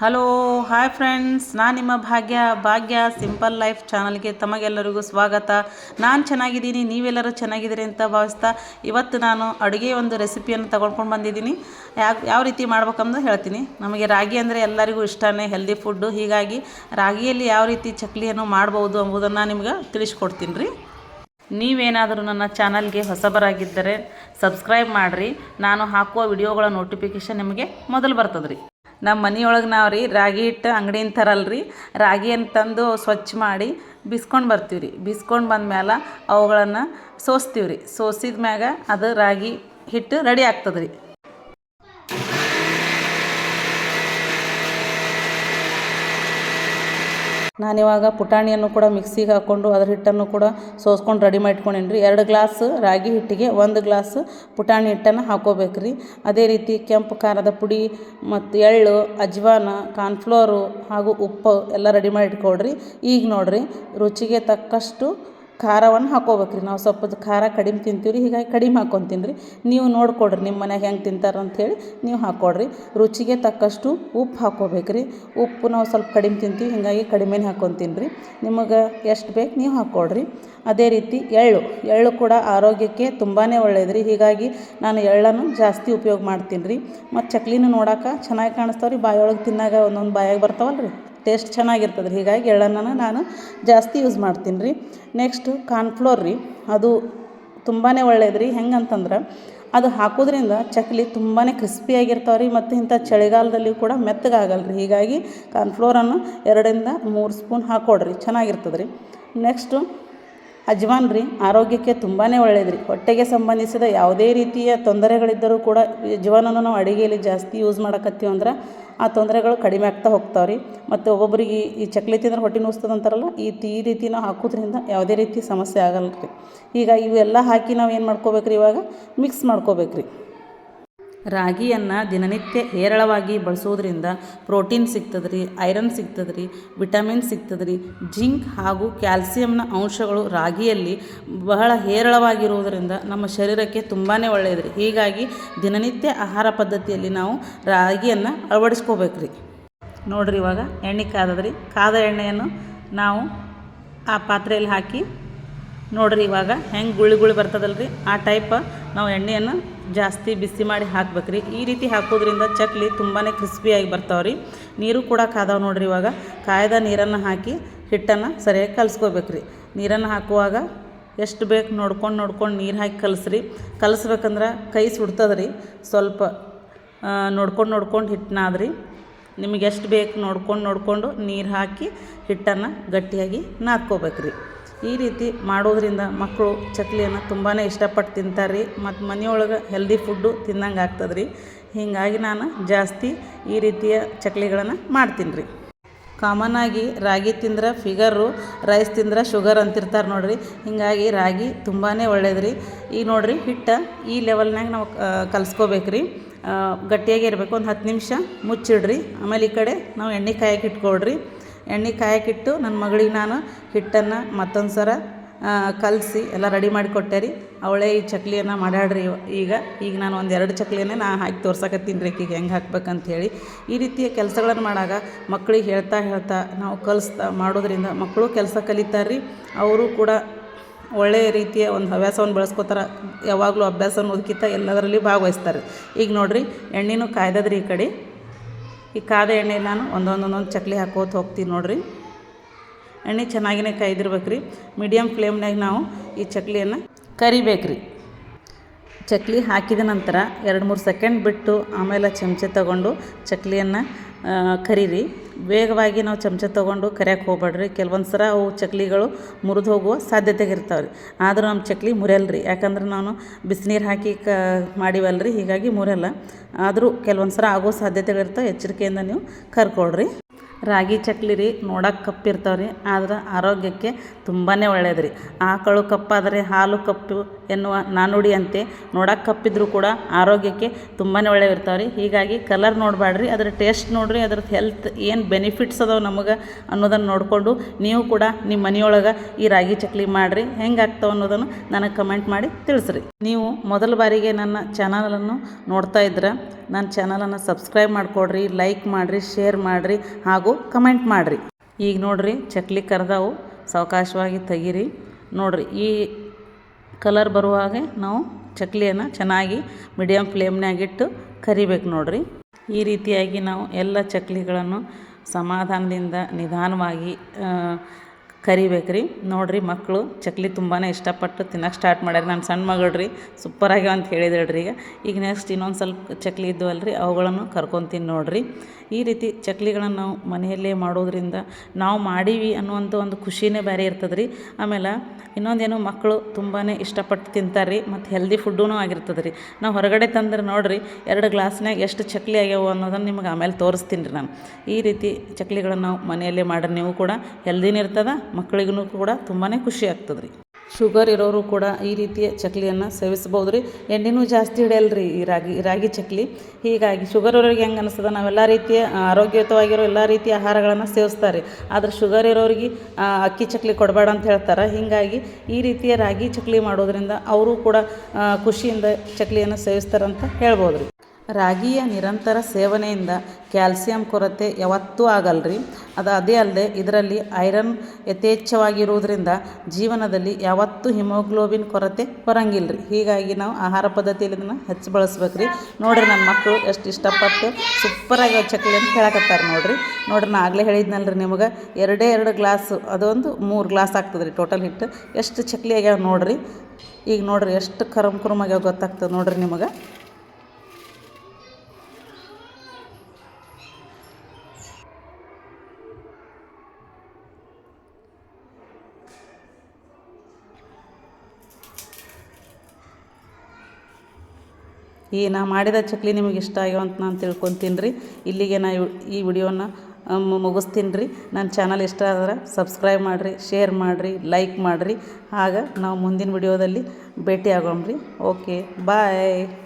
Hello hi friends ನಾನು ನಿಮ್ಮ ಭಾಗ್ಯ ಭಾಗ್ಯ simple life ಚಾನಲ್ಗೆ ತಮಗೆಲ್ಲರಿಗೂ ಸ್ವಾಗತ. ನಾನು ಚೆನ್ನಾಗಿದ್ದೀನಿ, ನೀವೆಲ್ಲರೂ ಚೆನ್ನಾಗಿದ್ದೀರಿ ಅಂತ ಭಾವಿಸ್ತಾ ಇವತ್ತು ನಾನು ಅಡುಗೆ ಒಂದು ರೆಸಿಪಿಯನ್ನು ತಗೊಂಡ್ಕೊಂಡು ಬಂದಿದ್ದೀನಿ. ಯಾವ ಯಾವ ರೀತಿ ಮಾಡ್ಬೇಕಂದು ಹೇಳ್ತೀನಿ. ನಮಗೆ ರಾಗಿ ಅಂದರೆ ಎಲ್ಲರಿಗೂ ಇಷ್ಟನೇ ಹೆಲ್ದಿ ಫುಡ್ಡು ಹೀಗಾಗಿ ರಾಗಿಯಲ್ಲಿ ಯಾವ ರೀತಿ ಚಕ್ಲಿಯನ್ನು ಮಾಡ್ಬೋದು ಎಂಬುದನ್ನು ನಿಮ್ಗೆ ತಿಳಿಸ್ಕೊಡ್ತೀನಿ ರೀ. ನೀವೇನಾದರೂ ನನ್ನ ಚಾನಲ್ಗೆ ಹೊಸಬರಾಗಿದ್ದರೆ ಸಬ್ಸ್ಕ್ರೈಬ್ ಮಾಡಿರಿ. ನಾನು ಹಾಕುವ ವಿಡಿಯೋಗಳ ನೋಟಿಫಿಕೇಷನ್ ನಿಮಗೆ ಮೊದಲು ಬರ್ತದೆ ರೀ ನಮ್ಮ ಮನೆಯೊಳಗೆ ನಾವು ರೀ ರಾಗಿ ಹಿಟ್ಟು ಅಂಗಡಿಯಿಂದ ರೀ ರಾಗಿಯನ್ನು ತಂದು ಸ್ವಚ್ಛ ಮಾಡಿ ಬಿಸ್ಕೊಂಡು ಬರ್ತೀವಿ ರೀ ಬಿಸ್ಕೊಂಡು ಬಂದ್ಮೇಲೆ ಅವುಗಳನ್ನು ಸೋಸ್ತೀವಿ ರೀ ಸೋಸಿದ ಮ್ಯಾಗ ಅದು ರಾಗಿ ಹಿಟ್ಟು ರೆಡಿ ಆಗ್ತದೆ ರೀ ನಾನಿವಾಗ ಪುಟಾಣಿಯನ್ನು ಕೂಡ ಮಿಕ್ಸಿಗೆ ಹಾಕ್ಕೊಂಡು ಅದ್ರ ಹಿಟ್ಟನ್ನು ಕೂಡ ಸೋಸ್ಕೊಂಡು ರೆಡಿ ಮಾಡ್ಕೊಂಡೇನಿ ರೀ ಎರಡು ಗ್ಲಾಸ್ ರಾಗಿ ಹಿಟ್ಟಿಗೆ, ಒಂದು ಗ್ಲಾಸ್ ಪುಟಾಣಿ ಹಿಟ್ಟನ್ನು ಹಾಕೋಬೇಕು ರೀ ಅದೇ ರೀತಿ ಕೆಂಪು ಖಾರದ ಪುಡಿ ಮತ್ತು ಎಳ್ಳು, ಅಜ್ವಾನ, ಕಾರ್ನ್ಫ್ಲೋರು ಹಾಗೂ ಉಪ್ಪು ಎಲ್ಲ ರೆಡಿ ಮಾಡಿ ಇಟ್ಕೊಳ್ರಿ ಈಗ ನೋಡಿರಿ, ರುಚಿಗೆ ತಕ್ಕಷ್ಟು ಖಾರವನ್ನು ಹಾಕೋಬೇಕ್ರಿ. ನಾವು ಸ್ವಲ್ಪ ಖಾರ ಕಡಿಮೆ ತಿಂತೀವಿ ರೀ ಹೀಗಾಗಿ ಕಡಿಮೆ ಹಾಕ್ಕೊತೀನಿ ರೀ ನೀವು ನೋಡಿಕೊಡ್ರಿ ನಿಮ್ಮ ಮನೆಗೆ ಹೆಂಗೆ ತಿಂತಾರೆ ಅಂಥೇಳಿ ನೀವು ಹಾಕ್ಕೊಡ್ರಿ ರುಚಿಗೆ ತಕ್ಕಷ್ಟು ಉಪ್ಪು ಹಾಕ್ಕೋಬೇಕ್ರಿ ಉಪ್ಪು ನಾವು ಸ್ವಲ್ಪ ಕಡಿಮೆ ತಿಂತೀವಿ, ಹೀಗಾಗಿ ಕಡಿಮೆನೇ ಹಾಕ್ಕೊತೀನಿ ರೀ ನಿಮಗೆ ಎಷ್ಟು ಬೇಕು ನೀವು ಹಾಕ್ಕೊಡ್ರಿ ಅದೇ ರೀತಿ ಎಳ್ಳು ಎಳ್ಳು ಕೂಡ ಆರೋಗ್ಯಕ್ಕೆ ತುಂಬಾ ಒಳ್ಳೇದು ರೀ ಹೀಗಾಗಿ ನಾನು ಎಳ್ಳನ್ನು ಜಾಸ್ತಿ ಉಪಯೋಗ ಮಾಡ್ತೀನಿ ರೀ ಮತ್ತು ಚಕ್ಲಿನೂ ನೋಡೋಕೆ ಚೆನ್ನಾಗಿ ಕಾಣಿಸ್ತಾವ್ರಿ. ಬಾಯೊಳಗೆ ತಿನ್ನಾಗ ಒಂದೊಂದು ಬಾಯಾಗ ಬರ್ತಾವಲ್ಲ ರೀ ಟೇಸ್ಟ್ ಚೆನ್ನಾಗಿರ್ತದೆ ರೀ ಹೀಗಾಗಿ ಎಳ್ಳನ್ನ ನಾನು ಜಾಸ್ತಿ ಯೂಸ್ ಮಾಡ್ತೀನಿ ರೀ ನೆಕ್ಸ್ಟು ಕಾರ್ನ್ಫ್ಲೋರ್ ರೀ. ಅದು ತುಂಬಾ ಒಳ್ಳೇದು ರೀ ಹೆಂಗಂತಂದ್ರೆ ಅದು ಹಾಕೋದ್ರಿಂದ ಚಕ್ಲಿ ತುಂಬಾ ಕ್ರಿಸ್ಪಿಯಾಗಿರ್ತಾವೆ ರೀ ಮತ್ತು ಇಂಥ ಚಳಿಗಾಲದಲ್ಲಿ ಕೂಡ ಮೆತ್ತಗಾಗಲ್ಲ ರೀ ಹೀಗಾಗಿ ಕಾರ್ನ್ಫ್ಲೋರನ್ನು ಎರಡರಿಂದ ಮೂರು ಸ್ಪೂನ್ ಹಾಕೊಡ್ರಿ. ಚೆನ್ನಾಗಿರ್ತದೆ ರೀ ನೆಕ್ಸ್ಟು ಅಜ್ವಾನ್ ರೀ. ಆರೋಗ್ಯಕ್ಕೆ ತುಂಬಾ ಒಳ್ಳೇದು ರೀ ಹೊಟ್ಟೆಗೆ ಸಂಬಂಧಿಸಿದ ಯಾವುದೇ ರೀತಿಯ ತೊಂದರೆಗಳಿದ್ದರೂ ಕೂಡ ಅಜ್ವಾನನ್ನು ನಾವು ಅಡುಗೆಯಲ್ಲಿ ಜಾಸ್ತಿ ಯೂಸ್ ಮಾಡಕತ್ತೀವಿ ಅಂದ್ರೆ ಆ ತೊಂದರೆಗಳು ಕಡಿಮೆ ಆಗ್ತಾ ಹೋಗ್ತಾವೆ ರೀ ಮತ್ತು ಒಬ್ಬೊಬ್ಬರಿಗೆ ಈ ಚಕ್ಲಿ ತಿಂದ್ರೆ ಹೊಟ್ಟೆ ನೋಸ್ತದೆ ಅಂತಾರಲ್ಲ ಈ ಈ ರೀತಿ ನಾವು ಹಾಕೋದ್ರಿಂದ ಯಾವುದೇ ರೀತಿ ಸಮಸ್ಯೆ ಆಗಲ್ಲ ರೀ ಈಗ ಇವೆಲ್ಲ ಹಾಕಿ ನಾವು ಏನು ಮಾಡ್ಕೋಬೇಕು ರೀ ಇವಾಗ? ಮಿಕ್ಸ್ ಮಾಡ್ಕೋಬೇಕು ರೀ ರಾಗಿಯನ್ನು ದಿನನಿತ್ಯ ಹೇರಳವಾಗಿ ಬಳಸೋದ್ರಿಂದ ಪ್ರೋಟೀನ್ ಸಿಗ್ತದೆ ಐರನ್ ಸಿಗ್ತದೆ ವಿಟಮಿನ್ ಸಿಗ್ತದೆ ರೀ ಜಿಂಕ್ ಹಾಗೂ ಕ್ಯಾಲ್ಸಿಯಂನ ಅಂಶಗಳು ರಾಗಿಯಲ್ಲಿ ಬಹಳ ಹೇರಳವಾಗಿರುವುದರಿಂದ ನಮ್ಮ ಶರೀರಕ್ಕೆ ತುಂಬಾ ಒಳ್ಳೆಯದ್ರಿ ಹೀಗಾಗಿ ದಿನನಿತ್ಯ ಆಹಾರ ಪದ್ಧತಿಯಲ್ಲಿ ನಾವು ರಾಗಿಯನ್ನು ಅಳವಡಿಸ್ಕೋಬೇಕು ರೀ ನೋಡಿರಿ ಇವಾಗ ಎಣ್ಣೆ ಕಾದದ್ರಿ. ಕಾದ ಎಣ್ಣೆಯನ್ನು ನಾವು ಆ ಪಾತ್ರೆಯಲ್ಲಿ ಹಾಕಿ ನೋಡಿರಿ ಇವಾಗ ಹೆಂಗೆ ಗುಳಿ ಗುಳಿ ಬರ್ತದಲ್ಲ ರೀ ಆ ಟೈಪ್ ನಾವು ಎಣ್ಣೆಯನ್ನು ಜಾಸ್ತಿ ಬಿಸಿ ಮಾಡಿ ಹಾಕ್ಬೇಕು ರೀ ಈ ರೀತಿ ಹಾಕೋದ್ರಿಂದ ಚಕ್ಲಿ ತುಂಬಾ ಕ್ರಿಸ್ಪಿಯಾಗಿ ಬರ್ತಾವೆ ರೀ ನೀರು ಕೂಡ ಕಾದಾವ ನೋಡ್ರಿ ಇವಾಗ. ಕಾಯ್ದ ನೀರನ್ನು ಹಾಕಿ ಹಿಟ್ಟನ್ನು ಸರಿಯಾಗಿ ಕಲಿಸ್ಕೋಬೇಕು ರೀ ನೀರನ್ನು ಹಾಕುವಾಗ ಎಷ್ಟು ಬೇಕು ನೋಡ್ಕೊಂಡು ನೋಡ್ಕೊಂಡು ನೀರು ಹಾಕಿ ಕಲಸ್ರಿ. ಕಲಸ್ಬೇಕಂದ್ರೆ ಕೈ ಸುಡ್ತದೆ ರೀ ಸ್ವಲ್ಪ ನೋಡ್ಕೊಂಡು ನೋಡ್ಕೊಂಡು ಹಿಟ್ಟನಾದ್ರಿ ನಿಮಗೆ ಎಷ್ಟು ಬೇಕು ನೋಡ್ಕೊಂಡು ನೋಡಿಕೊಂಡು ನೀರು ಹಾಕಿ ಹಿಟ್ಟನ್ನು ಗಟ್ಟಿಯಾಗಿ ನಾದ್ಕೋಬೇಕು ಈ ರೀತಿ ಮಾಡೋದ್ರಿಂದ ಮಕ್ಕಳು ಚಕ್ಲಿಯನ್ನು ತುಂಬಾ ಇಷ್ಟಪಟ್ಟು ತಿಂತಾರೆ ರೀ ಮತ್ತು ಮನೆಯೊಳಗೆ ಹೆಲ್ದಿ ಫುಡ್ಡು ತಿನ್ನಂಗೆ ಆಗ್ತದೆ ರೀ ಹೀಗಾಗಿ ನಾನು ಜಾಸ್ತಿ ಈ ರೀತಿಯ ಚಕ್ಲಿಗಳನ್ನು ಮಾಡ್ತೀನಿ ರೀ ಕಾಮನ್ನಾಗಿ ರಾಗಿ ತಿಂದ್ರೆ ಫಿಗರು ರೈಸ್ ತಿಂದ್ರೆ ಶುಗರ್ ಅಂತಿರ್ತಾರೆ ನೋಡಿರಿ. ಹೀಗಾಗಿ ರಾಗಿ ತುಂಬಾ ಒಳ್ಳೇದು ರೀ ಈಗ ನೋಡಿರಿ ಹಿಟ್ಟು ಈ ಲೆವೆಲ್ನಾಗ ನಾವು ಕಲಿಸ್ಕೋಬೇಕು ರೀ ಗಟ್ಟಿಯಾಗಿ ಇರಬೇಕು. ಒಂದು ಹತ್ತು ನಿಮಿಷ ಮುಚ್ಚಿಡ್ರಿ. ಆಮೇಲೆ ಈ ಕಡೆ ನಾವು ಎಣ್ಣೆ ಕಾಯಕ್ಕೆ ಇಟ್ಕೊಳ್ರಿ. ಎಣ್ಣೆ ಕಾಯಕ್ಕಿಟ್ಟು ನನ್ನ ಮಗಳಿಗೆ ನಾನು ಹಿಟ್ಟನ್ನು ಮತ್ತೊಂದು ಸರ ಕಲಸಿ ಎಲ್ಲ ರೆಡಿ ಮಾಡಿ ಕೊಟ್ಟೆ ರೀ. ಅವಳೇ ಈ ಚಕ್ಲಿಯನ್ನು ಮಾಡಾಡ್ರಿ ಈಗ. ಈಗ ನಾನು ಒಂದು ಎರಡು ಚಕ್ಲಿಯನ್ನೇ ನಾ ಹಾಕಿ ತೋರ್ಸಕತ್ತೀನಿ ರೀ ಈಗ ಹೆಂಗೆ ಹಾಕ್ಬೇಕಂತ ಹೇಳಿ. ಈ ರೀತಿಯ ಕೆಲಸಗಳನ್ನು ಮಾಡಾಗ ಮಕ್ಕಳಿಗೆ ಹೇಳ್ತಾ ಹೇಳ್ತಾ ನಾವು ಕಲಿಸ್ತಾ ಮಾಡೋದ್ರಿಂದ ಮಕ್ಕಳು ಕೆಲಸ ಕಲಿತಾರೆ ರೀ. ಅವರು ಕೂಡ ಒಳ್ಳೆಯ ರೀತಿಯ ಒಂದು ಹವ್ಯಾಸವನ್ನು ಬೆಳೆಸ್ಕೋತಾರೆ. ಯಾವಾಗಲೂ ಅಭ್ಯಾಸವನ್ನು ಅನ್ನೋದಕ್ಕಿಂತ ಎಲ್ಲದರಲ್ಲಿ ಭಾಗವಹಿಸ್ತಾರೆ. ಈಗ ನೋಡಿರಿ, ಎಣ್ಣೆನೂ ಕಾಯ್ದದ್ರಿ ಈ ಕಡೆ. ಈ ಕಾದ ಎಣ್ಣೆ ನಾನು ಒಂದೊಂದೊಂದೊಂದು ಚಕ್ಲಿ ಹಾಕೋತ ಹೋಗ್ತೀನಿ ನೋಡಿರಿ. ಎಣ್ಣೆ ಚೆನ್ನಾಗಿನೇ ಕಾಯ್ದಿರ್ಬೇಕು ರೀ ಮೀಡಿಯಮ್ ಫ್ಲೇಮ್ನಾಗ ನಾವು ಈ ಚಕ್ಲಿಯನ್ನು ಕರಿಬೇಕು ರೀ ಚಕ್ಲಿ ಹಾಕಿದ ನಂತರ ಎರಡು ಮೂರು ಸೆಕೆಂಡ್ ಬಿಟ್ಟು ಆಮೇಲೆ ಚಮಚೆ ತಗೊಂಡು ಚಕ್ಲಿಯನ್ನು ಕರೀರಿ. ವೇಗವಾಗಿ ನಾವು ಚಮಚ ತೊಗೊಂಡು ಕರೆಯಕ್ಕೆ ಹೋಗ್ಬೇಡ್ರಿ. ಕೆಲವೊಂದು ಸಲ ಅವು ಚಕ್ಲಿಗಳು ಮುರಿದು ಹೋಗುವ ಸಾಧ್ಯತೆಗೆ ಇರ್ತಾವೆ ರೀ ಆದರೂ ನಮ್ಮ ಚಕ್ಲಿ ಮುರಿಯಲ್ರಿ. ಯಾಕಂದ್ರೆ ನಾನು ಬಿಸಿನೀರು ಹಾಕಿ ಕ ಮಾಡಿವಲ್ಲ ರೀ ಹೀಗಾಗಿ ಮುರಿಯಲ್ಲ. ಆದರೂ ಕೆಲವೊಂದು ಸಲ ಆಗೋ ಸಾಧ್ಯತೆಗಳಿರ್ತಾವೆ, ಎಚ್ಚರಿಕೆಯಿಂದ ನೀವು ಕರ್ಕೊಳ್ರಿ. ರಾಗಿ ಚಕ್ಲಿ ರೀ, ನೋಡೋಕೆ ಕಪ್ಪಿರ್ತಾವೆ ರೀ, ಆದ್ರೆ ಆರೋಗ್ಯಕ್ಕೆ ತುಂಬಾ ಒಳ್ಳೆಯದು ರೀ. ಆಕಳು ಕಪ್ಪಾದರೆ ಹಾಲು ಕಪ್ಪು ಎನ್ನುವ ನಾನುಡಿಯಂತೆ ನೋಡಕ್ಕೆ ಕಪ್ಪಿದ್ರೂ ಕೂಡ ಆರೋಗ್ಯಕ್ಕೆ ತುಂಬಾ ಒಳ್ಳೆಯ ಇರ್ತಾವೆ ರೀ. ಹೀಗಾಗಿ ಕಲರ್ ನೋಡಬೇಡ್ರಿ ಅದ್ರ ಟೇಸ್ಟ್ ನೋಡಿರಿ ಅದ್ರದ್ದು ಹೆಲ್ತ್ ಏನು ಬೆನಿಫಿಟ್ಸ್ ಅದಾವೆ ನಮಗೆ ಅನ್ನೋದನ್ನು ನೋಡಿಕೊಂಡು ನೀವು ಕೂಡ ನಿಮ್ಮ ಮನೆಯೊಳಗೆ ಈ ರಾಗಿ ಚಕ್ಲಿ ಮಾಡಿರಿ, ಹೆಂಗೆ ಆಗ್ತಾವೆ ಅನ್ನೋದನ್ನು ನನಗೆ ಕಮೆಂಟ್ ಮಾಡಿ ತಿಳಿಸ್ರಿ. ನೀವು ಮೊದಲ ಬಾರಿಗೆ ನನ್ನ ಚಾನಲನ್ನು ನೋಡ್ತಾ ಇದ್ರೆ ನನ್ನ ಚಾನಲನ್ನು ಸಬ್ಸ್ಕ್ರೈಬ್ ಮಾಡಿಕೊಡ್ರಿ ಲೈಕ್ ಮಾಡಿರಿ ಶೇರ್ ಮಾಡಿರಿ ಹಾಗೂ ಕಮೆಂಟ್ ಮಾಡಿರಿ. ಈಗ ನೋಡಿರಿ, ಚಕ್ಲಿ ಕರೆದವು, ಸಾವಕಾಶವಾಗಿ ತೆಗೀರಿ. ನೋಡಿರಿ, ಈ ಕಲರ್ ಬರುವಾಗೆ ನಾವು ಚಕ್ಲಿಯನ್ನು ಚೆನ್ನಾಗಿ ಮೀಡಿಯಮ್ ಫ್ಲೇಮ್ನಾಗಿಟ್ಟು ಕರಿಬೇಕು ನೋಡಿರಿ. ಈ ರೀತಿಯಾಗಿ ನಾವು ಎಲ್ಲ ಚಕ್ಲಿಗಳನ್ನು ಸಮಾಧಾನದಿಂದ ನಿಧಾನವಾಗಿ ಕರಿಬೇಕ್ರಿ. ನೋಡಿರಿ ಮಕ್ಕಳು ಚಕ್ಲಿ ತುಂಬಾ ಇಷ್ಟಪಟ್ಟು ತಿನ್ನಕ್ಕೆ ಸ್ಟಾರ್ಟ್ ಮಾಡ್ಯಾರ. ನನ್ನ ಸಣ್ಣ ಮಗಳು ರೀ ಸೂಪರಾಗ್ಯಾವ ಅಂತ ಹೇಳಿದಳ್ರಿ ಈಗ. ಈಗ ನೆಕ್ಸ್ಟ್ ಇನ್ನೊಂದು ಸ್ವಲ್ಪ ಚಕ್ಲಿ ಇದ್ದು ಅಲ್ರಿ, ಅವುಗಳನ್ನು ಕರ್ಕೊತೀನಿ ನೋಡಿರಿ. ಈ ರೀತಿ ಚಕ್ಲಿಗಳನ್ನು ನಾವು ಮನೆಯಲ್ಲೇ ಮಾಡೋದ್ರಿಂದ ನಾವು ಮಾಡೀವಿ ಅನ್ನುವಂಥ ಒಂದು ಖುಷಿನೇ ಬೇರೆ ಇರ್ತದೆ ರೀ ಆಮೇಲೆ ಇನ್ನೊಂದೇನು ಮಕ್ಕಳು ತುಂಬಾ ಇಷ್ಟಪಟ್ಟು ತಿಂತಾರೆ ರೀ ಮತ್ತು ಹೆಲ್ದಿ ಫುಡ್ಡೂ ಆಗಿರ್ತದೆ ರೀ ನಾವು ಹೊರಗಡೆ ತಂದ್ರೆ ನೋಡಿರಿ, ಎರಡು ಗ್ಲಾಸ್ನಾಗ ಎಷ್ಟು ಚಕ್ಲಿ ಆಗ್ಯಾವ ಅನ್ನೋದನ್ನು ನಿಮ್ಗೆ ಆಮೇಲೆ ತೋರಿಸ್ತೀನಿ ರೀ ನಾನು. ಈ ರೀತಿ ಚಕ್ಲಿಗಳನ್ನು ನಾವು ಮನೆಯಲ್ಲೇ ಮಾಡ್ರಿ, ನೀವು ಕೂಡ ಹೆಲ್ದಿನೂ ಇರ್ತದೆ ಮಕ್ಕಳಿಗೂ ಕೂಡ ತುಂಬಾ ಖುಷಿ ಆಗ್ತದೆ ರೀ ಶುಗರ್ ಇರೋರು ಕೂಡ ಈ ರೀತಿಯ ಚಕ್ಲಿಯನ್ನು ಸೇವಿಸ್ಬೋದು ರೀ ಎಣ್ಣೆನೂ ಜಾಸ್ತಿ ಹಿಡಿಯಲ್ಲ ರೀ ಈ ರಾಗಿ ರಾಗಿ ಚಕ್ಲಿ. ಹೀಗಾಗಿ ಶುಗರ್ ಇರೋರಿಗೆ ಹೆಂಗೆ ಅನಿಸ್ತದೆ? ನಾವೆಲ್ಲ ರೀತಿಯ ಆರೋಗ್ಯಯುತವಾಗಿರೋ ಎಲ್ಲ ರೀತಿಯ ಆಹಾರಗಳನ್ನು ಸೇವಿಸ್ತಾರೆ. ಆದ್ರೆ ಶುಗರ್ ಇರೋರಿಗೆ ಅಕ್ಕಿ ಚಕ್ಲಿ ಕೊಡಬೇಡ ಅಂತ ಹೇಳ್ತಾರೆ. ಹೀಗಾಗಿ ಈ ರೀತಿಯ ರಾಗಿ ಚಕ್ಲಿ ಮಾಡೋದ್ರಿಂದ ಅವರು ಕೂಡ ಖುಷಿಯಿಂದ ಚಕ್ಲಿಯನ್ನು ಸೇವಿಸ್ತಾರಂತ ಹೇಳ್ಬೋದು ರೀ ರಾಗಿಯ ನಿರಂತರ ಸೇವನೆಯಿಂದ ಕ್ಯಾಲ್ಸಿಯಂ ಕೊರತೆ ಯಾವತ್ತೂ ಆಗಲ್ರಿ. ಅದು ಅದೇ ಅಲ್ಲದೆ ಇದರಲ್ಲಿ ಐರನ್ ಯಥೇಚ್ಛವಾಗಿರುವುದರಿಂದ ಜೀವನದಲ್ಲಿ ಯಾವತ್ತೂ ಹಿಮೋಗ್ಲೋಬಿನ್ ಕೊರತೆ ಬರಂಗಿಲ್ಲ ರೀ ಹೀಗಾಗಿ ನಾವು ಆಹಾರ ಪದ್ಧತಿಯಲ್ಲಿ ಇದನ್ನು ಹೆಚ್ಚು ಬಳಸ್ಬೇಕು ರೀ ನೋಡಿರಿ ನನ್ನ ಮಕ್ಕಳು ಎಷ್ಟು ಇಷ್ಟಪಟ್ಟು ಸೂಪರಾಗಿ ಚಕ್ಲಿ ಅಂತ ಹೇಳಕತ್ತಾರೆ ನೋಡಿರಿ. ನೋಡ್ರಿ ನಾ ಆಗಲೇ ಹೇಳಿದ್ನಲ್ಲ ರೀ ನಿಮಗೆ, ಎರಡೇ ಎರಡು ಗ್ಲಾಸು, ಅದೊಂದು ಮೂರು ಗ್ಲಾಸ್ ಆಗ್ತದೆ ರೀ ಟೋಟಲ್ ಹಿಟ್ಟು ಎಷ್ಟು ಚಕ್ಲಿ ಆಗ್ಯಾವ ನೋಡಿರಿ. ಈಗ ನೋಡಿರಿ ಎಷ್ಟು ಕರಮ್ ಕುರುಮ್ ಆಗ್ಯಾವ ಗೊತ್ತಾಗ್ತದೆ ನೋಡಿರಿ ನಿಮಗೆ. ಈ ನಾ ಮಾಡಿದ ಚಕ್ಲಿ ನಿಮಗೆ ಇಷ್ಟ ಆಗ್ಯಾವ ಅಂತ ನಾನು ತಿಳ್ಕೊತೀನಿ ರೀ. ಇಲ್ಲಿಗೆ ನಾ ಈ ವಿಡಿಯೋನ ಮುಗಿಸ್ತೀನಿ ರೀ. ನನ್ನ ಚಾನಲ್ ಇಷ್ಟ ಆದ್ರೆ ಸಬ್ಸ್ಕ್ರೈಬ್ ಮಾಡಿರಿ ಶೇರ್ ಮಾಡಿರಿ ಲೈಕ್ ಮಾಡಿರಿ. ಆಗ ನಾವು ಮುಂದಿನ ವಿಡಿಯೋದಲ್ಲಿ ಭೇಟಿ ಆಗೋಣ ರೀ. Okay bye